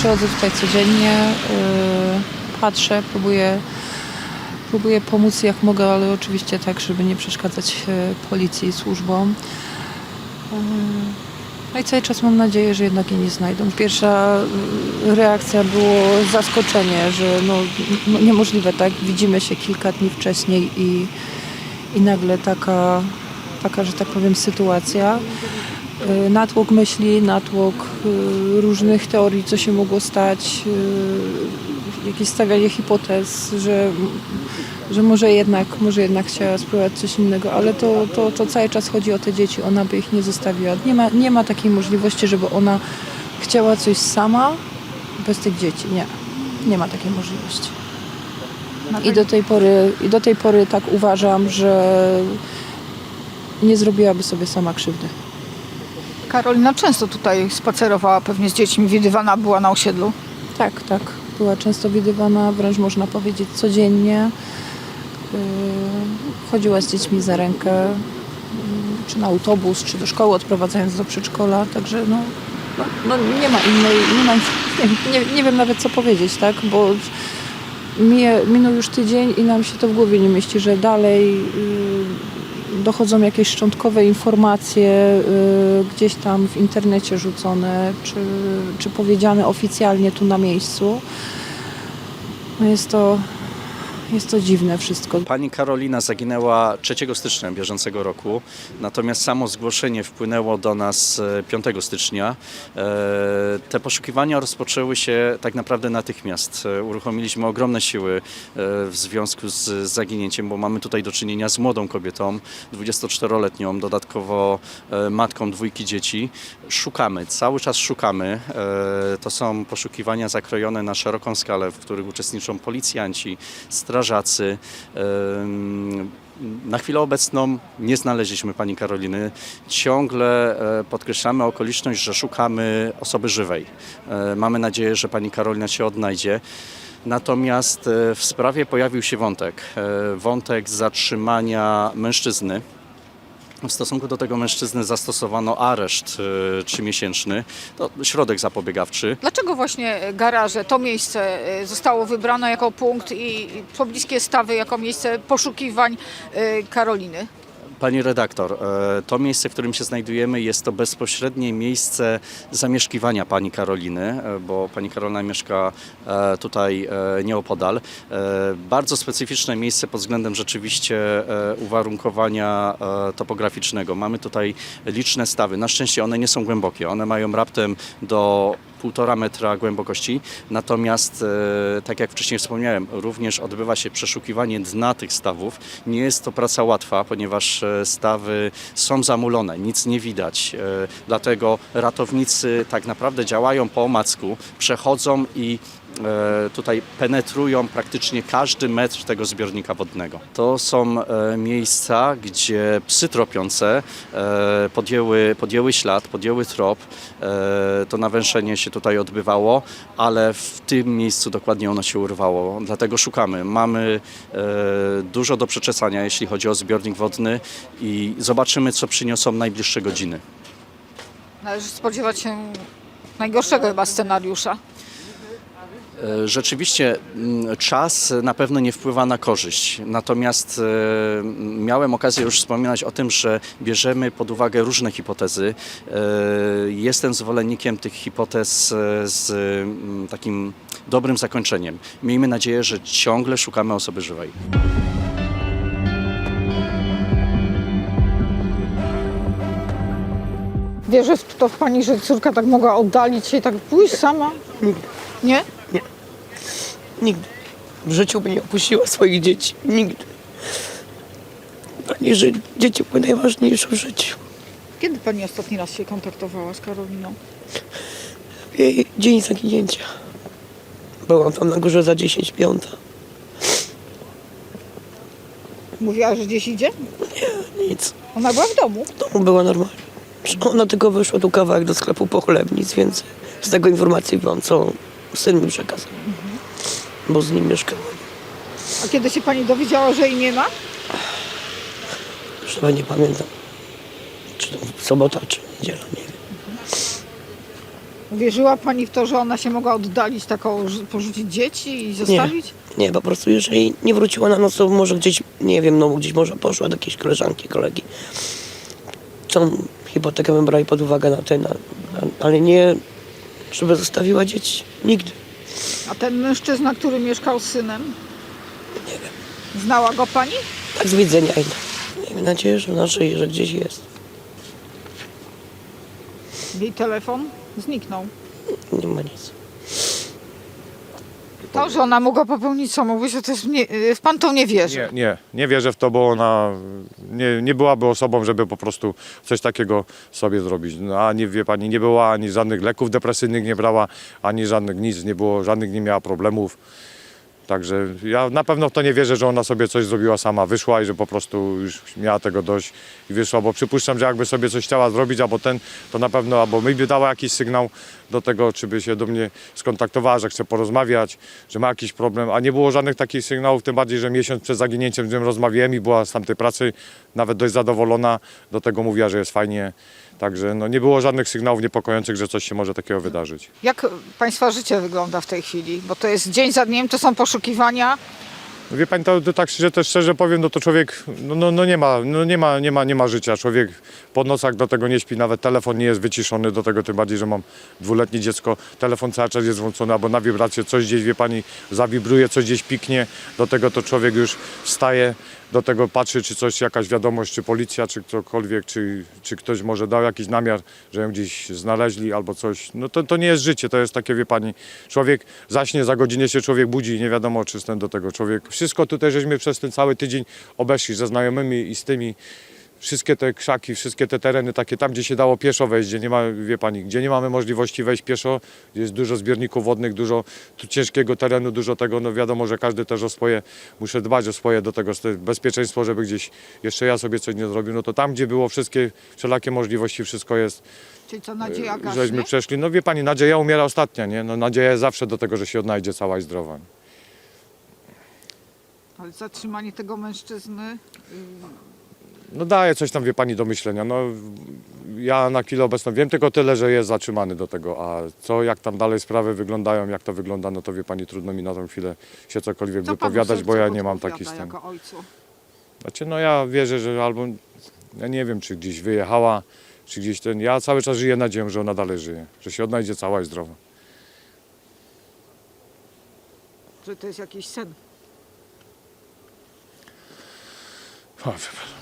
przychodzę tutaj codziennie, y, patrzę, próbuję, próbuję pomóc jak mogę, ale oczywiście tak, żeby nie przeszkadzać y, policji i służbom. Y, No i cały czas mam nadzieję, że jednak jej nie znajdą. Pierwsza reakcja było zaskoczenie, że no, no niemożliwe, tak? Widzimy się kilka dni wcześniej i, i nagle taka, taka, że tak powiem, sytuacja. Y, Natłok myśli, natłok y, różnych teorii, co się mogło stać, y, jakieś stawianie hipotez, że, że może jednak, może jednak chciała spróbować coś innego, ale to, to, to cały czas chodzi o te dzieci, ona by ich nie zostawiła. Nie ma, nie ma takiej możliwości, żeby ona chciała coś sama bez tych dzieci. Nie, nie ma takiej możliwości. I do tej pory, i do tej pory tak uważam, że nie zrobiłaby sobie sama krzywdy. Karolina często tutaj spacerowała pewnie z dziećmi, widywana była na osiedlu. Tak, tak. Była często widywana, wręcz można powiedzieć codziennie. Yy, Chodziła z dziećmi za rękę, yy, czy na autobus, czy do szkoły, odprowadzając do przedszkola. Także no, no, no nie ma innej, nie, ma, nie, nie, nie wiem nawet co powiedzieć, tak? Bo mije, minął już tydzień i nam się to w głowie nie mieści, że dalej yy, dochodzą jakieś szczątkowe informacje yy, gdzieś tam w internecie rzucone, czy, czy powiedziane oficjalnie tu na miejscu. No jest to, jest to dziwne wszystko. Pani Karolina zaginęła 3 stycznia bieżącego roku, natomiast samo zgłoszenie wpłynęło do nas e, 5 stycznia. E, Te poszukiwania rozpoczęły się tak naprawdę natychmiast. E, Uruchomiliśmy ogromne siły e, w związku z zaginięciem, bo mamy tutaj do czynienia z młodą kobietą, 24-letnią, dodatkowo e, matką dwójki dzieci. Szukamy, cały czas szukamy. E, To są poszukiwania zakrojone na szeroką skalę, w których uczestniczą policjanci, strażacy. Em, Na chwilę obecną nie znaleźliśmy pani Karoliny. Ciągle e, podkreślamy okoliczność, że szukamy osoby żywej. E, Mamy nadzieję, że pani Karolina się odnajdzie. Natomiast e, w sprawie pojawił się wątek. Wątek zatrzymania mężczyzny. W stosunku do tego mężczyzny zastosowano areszt e, trzymiesięczny. To środek zapobiegawczy. Dlaczego właśnie garaże, to miejsce y, zostało wybrane jako punkt i pobliskie stawy jako miejsce poszukiwań y, Karoliny? Pani redaktor, e, to miejsce, w którym się znajdujemy, jest to bezpośrednie miejsce zamieszkiwania pani Karoliny, e, bo pani Karolina mieszka e, tutaj nieopodal. Bardzo specyficzne miejsce pod względem rzeczywiście uwarunkowania topograficznego. Mamy tutaj liczne stawy. Na szczęście one nie są głębokie. One mają raptem do półtora metra głębokości. Natomiast, e, tak jak wcześniej wspomniałem, również odbywa się przeszukiwanie dna tych stawów. Nie jest to praca łatwa, ponieważ e, stawy są zamulone, nic nie widać. E, Dlatego ratownicy tak naprawdę działają po omacku, przechodzą i tutaj penetrują praktycznie każdy metr tego zbiornika wodnego. To są e, miejsca, gdzie psy tropiące e, podjęły, podjęły ślad, podjęły trop. E, To nawęszenie się tutaj odbywało, ale w tym miejscu dokładnie ono się urwało. Dlatego szukamy. Mamy e, dużo do przeczesania, jeśli chodzi o zbiornik wodny i zobaczymy, co przyniosą najbliższe godziny. Należy spodziewać się najgorszego chyba scenariusza. E, Rzeczywiście mm, czas na pewno nie wpływa na korzyść. Natomiast e, miałem okazję już wspominać o tym, że bierzemy pod uwagę różne hipotezy. E, Jestem zwolennikiem tych hipotez z mm, takim dobrym zakończeniem. Miejmy nadzieję, że ciągle szukamy osoby żywej. Wierzy w to w pani, że córka tak mogła oddalić się i tak pójść sama? Nie? Nigdy. W życiu by nie opuściła swoich dzieci. Nigdy. Pani, że dzieci były najważniejsze w życiu. Kiedy pani ostatni raz się kontaktowała z Karoliną? W jej dzień zaginięcia. Byłam tam na górze za 10 piąta. Mówiła, że gdzieś idzie? Nic. Ona była w domu. W domu była normalnie. Ona tylko wyszła tu kawałek do sklepu po chleb, nic więcej. Z tego informacji byłam, co syn mi przekazał. Bo z nim mieszkałam. A kiedy się pani dowiedziała, że jej nie ma? Już chyba nie pamiętam. Czy to sobota, czy niedziela, nie wiem. Wierzyła pani w to, że ona się mogła oddalić, taką, że porzucić dzieci i zostawić? Nie, po prostu jeżeli nie wróciła na noc, to może gdzieś, nie wiem, no gdzieś może poszła do jakiejś koleżanki, kolegi. Tą hipotekę bym brali pod uwagę na ten, na, na, ale nie, żeby zostawiła dzieci. Nigdy. A ten mężczyzna, który mieszkał z synem? Znała go pani? Tak z widzenia i miejmy nadzieję, że na żyje, że gdzieś jest. Jej telefon zniknął. Nie ma nic. To, że ona mogła popełnić samobójstwo, to jest nie, w pan to nie wierzy. Nie, nie, nie wierzę w to, bo ona nie, nie byłaby osobą, żeby po prostu coś takiego sobie zrobić. No, ani wie pani, nie była ani żadnych leków depresyjnych nie brała, ani żadnych nic, nie było, żadnych nie miała problemów. Także ja na pewno w to nie wierzę, że ona sobie coś zrobiła sama, wyszła i że po prostu już miała tego dość i wyszła, bo przypuszczam, że jakby sobie coś chciała zrobić, albo ten, to na pewno, albo mi by dała jakiś sygnał do tego, czy by się do mnie skontaktowała, że chce porozmawiać, że ma jakiś problem, a nie było żadnych takich sygnałów, tym bardziej, że miesiąc przed zaginięciem z nią rozmawiałem i była z tamtej pracy nawet dość zadowolona, do tego mówiła, że jest fajnie, także no, nie było żadnych sygnałów niepokojących, że coś się może takiego wydarzyć. Jak państwa życie wygląda w tej chwili? Bo to jest dzień za dniem, to są poszukiwania. No Wie pani, to, to tak szczerze, też szczerze powiem, no to człowiek no, no, no nie, ma, no nie, ma, nie, ma, nie ma życia. Człowiek po nocach do tego nie śpi, nawet telefon nie jest wyciszony, do tego tym bardziej, że mam dwuletnie dziecko. Telefon cały czas jest włączony albo na wibrację, coś gdzieś, wie pani, zawibruje, coś gdzieś piknie. Do tego to człowiek już wstaje, do tego patrzy, czy coś, jakaś wiadomość, czy policja, czy ktokolwiek, czy, czy ktoś może dał jakiś namiar, że ją gdzieś znaleźli albo coś. No to, to nie jest życie, to jest takie, wie pani, człowiek zaśnie, za godzinę się człowiek budzi nie wiadomo, czy ten do tego człowiek. Wszystko tutaj żeśmy przez ten cały tydzień obeszli ze znajomymi i z tymi. Wszystkie te krzaki, wszystkie te tereny takie tam, gdzie się dało pieszo wejść, gdzie nie ma, wie pani, gdzie nie mamy możliwości wejść pieszo, gdzie jest dużo zbiorników wodnych, dużo tu ciężkiego terenu, dużo tego, no wiadomo, że każdy też o swoje, muszę dbać o swoje do tego st- bezpieczeństwo, żeby gdzieś jeszcze ja sobie coś nie zrobił, no to tam, gdzie było wszystkie, wszelakie możliwości, wszystko jest, Czyli co nadzieja gaśnie? żeśmy przeszli. No wie pani, nadzieja umiera ostatnia, nie? No nadzieja jest zawsze do tego, że się odnajdzie cała i zdrowa. Ale zatrzymanie tego mężczyzny No daje coś tam, wie pani, do myślenia. No, ja na chwilę obecną wiem tylko tyle, że jest zatrzymany do tego, a co, jak tam dalej sprawy wyglądają, jak to wygląda, no to wie pani, trudno mi na tą chwilę się cokolwiek Co wypowiadać, bo ja nie mam takich stan. jako ojcu? Znaczy, no ja wierzę, że albo, ja nie wiem, czy gdzieś wyjechała, czy gdzieś ten, ja cały czas żyję nadzieją, że ona dalej żyje, że się odnajdzie cała i zdrowa. Że to jest jakiś sen. O, wie pan.